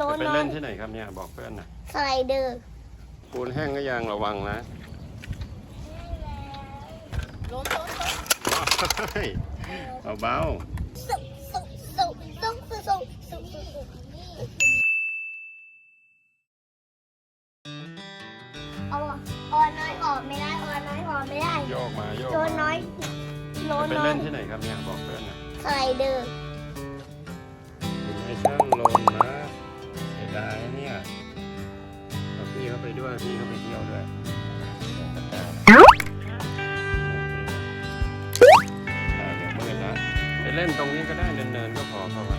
ล้จะไปเล่นที่ไหนครับเนี่ยบอกเพื่อนหน่อยสไลเดอร์ปูนแห้งก็ยังระวังนะล้มล้เฮ้าเบาสุกสุอาอยกไม่ได้ออน้อยกไม่ได้โยกมาโยกโดนน้อยโดจนไปน้อยเล่นที่ไหนครับเนี่ยบอกเพื่อนหน่อยสไเดอร์อยู่นช่างลมนะ ดาเนี่ยพี่เขาไปด้วยพี่เขาไปเที่ยวด้วยเดี๋ยวมืดนะไปเล่นตรงนี้ก็ได้เนินๆก็พอเข้ามา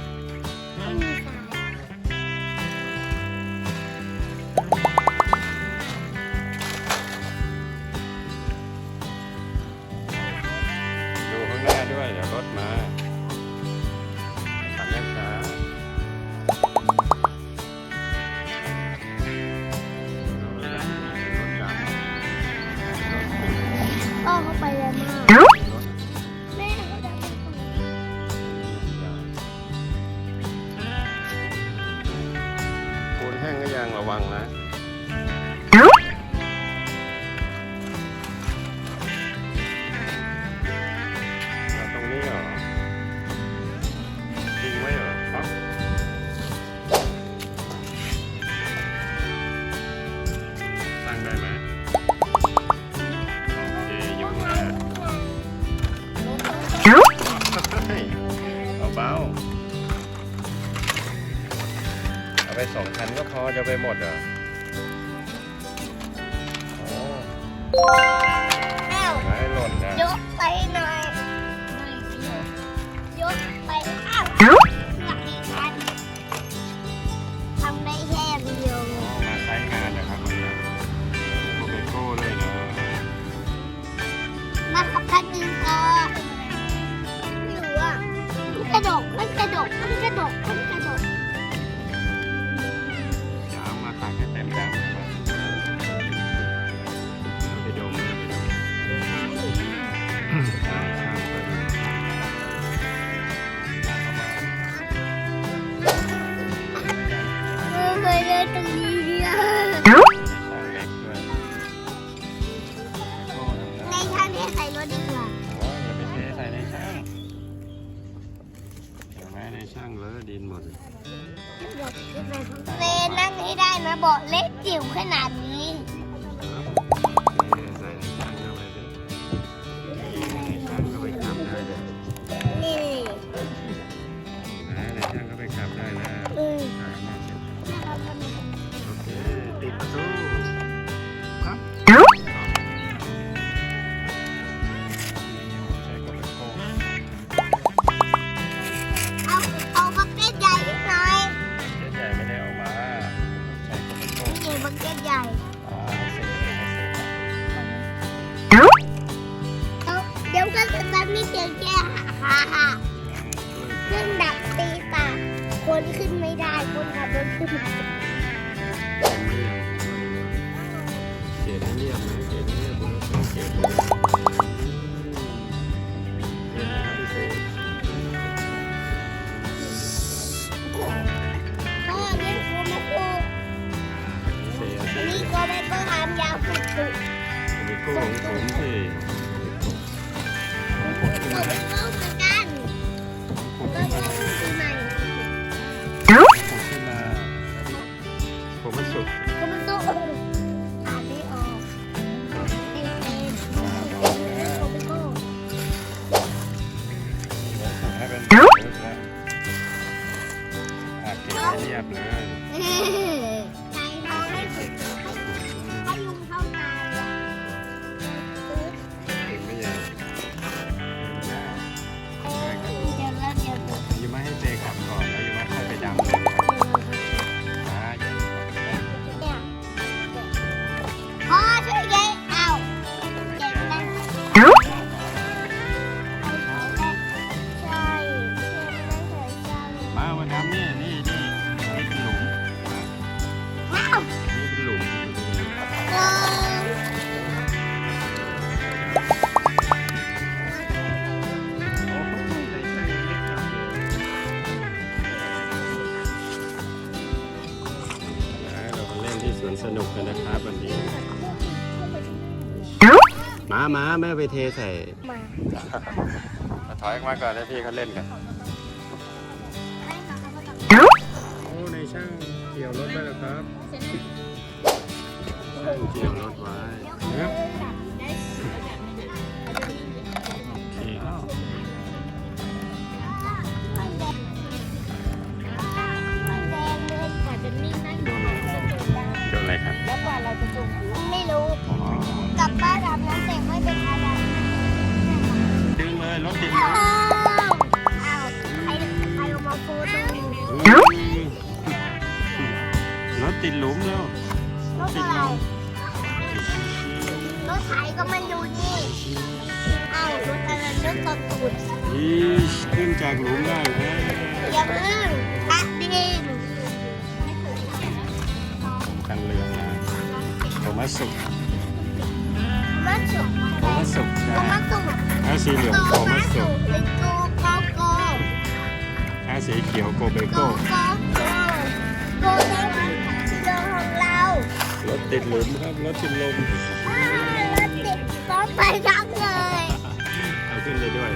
เบาๆเอาไปสองคันก็พอจะไปหมดเหรอโอ้ไม่หล่นนะ เยอะ ช่างเลยดินหมดเลยนั่งให้ได้นะเบาะเล็กจิ๋วขนาดนี้ ก็ขึ้นเก๋เงียบนะเก๋เงียบนะเก๋พ่อเลี้ยงคูไม่คูเสียอันนี้ก็ไม่ต้องทำยาวสุดๆ เป็นกู้ของผมสิของผม วนสนุกกันนะครับวันนี้ มามาแม่ไปเทใส่ มาเอาถอยออกมาก่อนให้พี่เขาเล่นกันให้เขาเข้ามากับโอ้ในช่างเกี่ยวรถไว้แล้วครับช่างเกี่ยวรถไว้ากหลุมได้แล้วอย่าเพิ่งพักดินคันเรืองนะโทมัสสุกมัสสุโทมัสสุกใช่มัสสุถ้าสีเหลืองโตโทมัมัสสสุสุกหรือโกโกโกถ้าสีเขียวโกเบโกโก้โกโกโกโกโกของเรารถติดหลุมครับรถติดลมรถติดซ้อมไปทั้งเลยเอาขึ้นได้ด้วย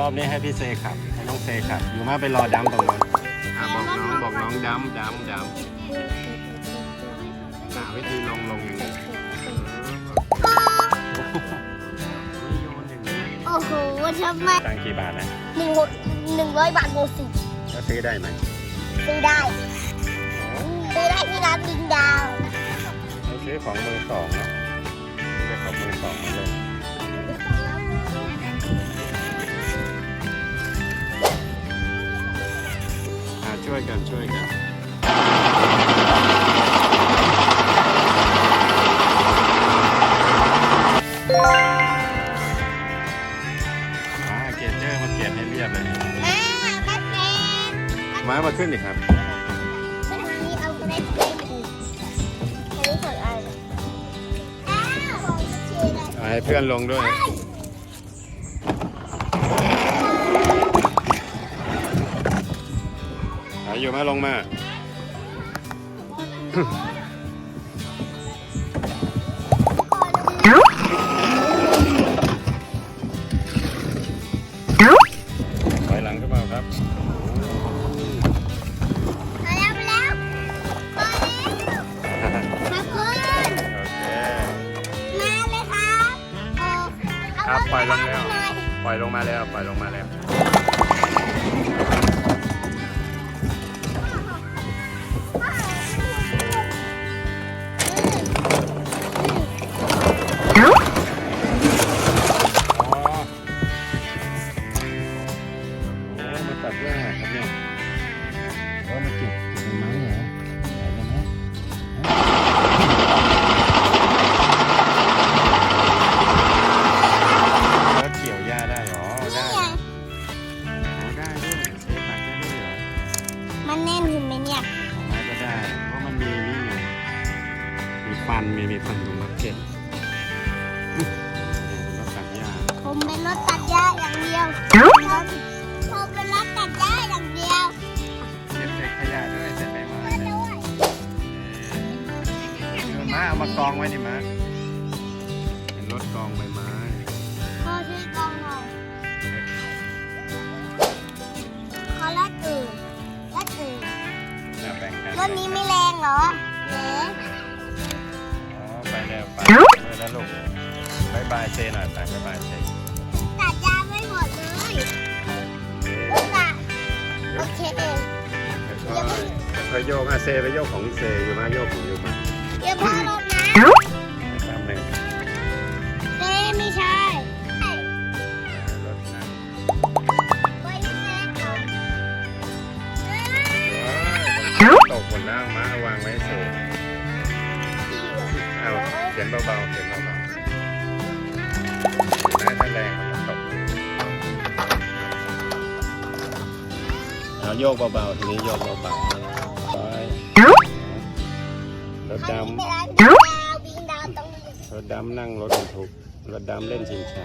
รอบนี้ให้พี่เซขับให้น้องเซขับ อยู่มาไปรอดัมตรงนั้นอ่าบอกน้องบอกน้องดัมดัมดัมหาวิธีลงลงอย่างนี้ไม่โยนอย่างนี้โอ้โหทำไมตังค์กี่บาทนะหนึ่งหนึ่งร้อยบาทโมสิแล้วซื้อได้ไหมซื้อได้ซื้อได้ที่ร้านดิงดาวเราซื้อของมือสองเนาะซื้อของมือสองมาเลย ช่วยกันช่วยกันอ่าเกจเจอร์มาเกจให้เรียบเลยแม่บัตรเองมามาขึ้นดิครับอันนี้เอาไปได้ไปอีกอันนี้ของอะไรอ้าวของเชียร์เลยเอาให้เพื่อนลงด้วย อยู่มาลงมา ถอยหลังขึ้นมาครับ มาแล้วมาแล้วมาแล้วมาเพื่อนโอเคมาเลยครับโอ้เอาครับปล่อยลงแล้ว ปล่อยลงมาแล้ว ปล่อยลงมาแล้ว นมีมีฟันของมาร์เก็ตอุ๊ยรถตัดหญ้าผมเป็นรถตัดหญ้าอย่างเดียวผมผมเป็นรถตัดหญ้าอย่างเดียวเก็บเศษขยะด้วยเศษใบไม้ก็ด้วยเออมาเอามากองไว้ดิมาเป็นรถกองใบไม้ขอซื้อกองหน่อยขอรถอื่นรถอื่นนะแบ่งกันรถนี้ไม่แรงเหรอเอ๋อ๋อ ไปแล้วไปไปแล้วลูกบายบายเซหน่อยไปบายบายเซตัดหญ้าไม่หมดเลยรถตัดโอเคค่อยค่อยโยกอะเซไปโยกของเซอยู่มาโยกของอยู่มาเดี๋ยวพอรถนะสามหนึ่งเต้ไม่ใช่รถนะไว้ที่แม่ก่อนว้าวตกบนล่างมาวางไว้เซเอาเขียนเบาๆเขียนเบาๆแม่ถ้าแรงมันตกเอาโยกเบาๆทีนี้โยกเบาๆไปรถดำรถดำนั่งรถบรรทุกรถดำเล่นชิงช้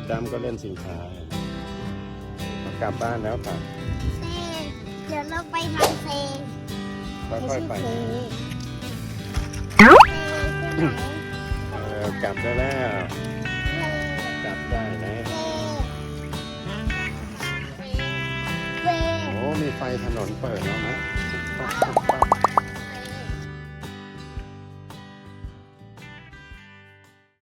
ถดำก็เล่นสินค้า กลับบ้านแล้วค่ะเซเดี๋ยวเราไปทางเซค่อยๆไปเซใช่ไหมเออกลับได้แล้ว กลับได้แล้วเซเซโอ้ มีไฟถนนเปิดแล้วนะปั๊บปั๊บปั๊บ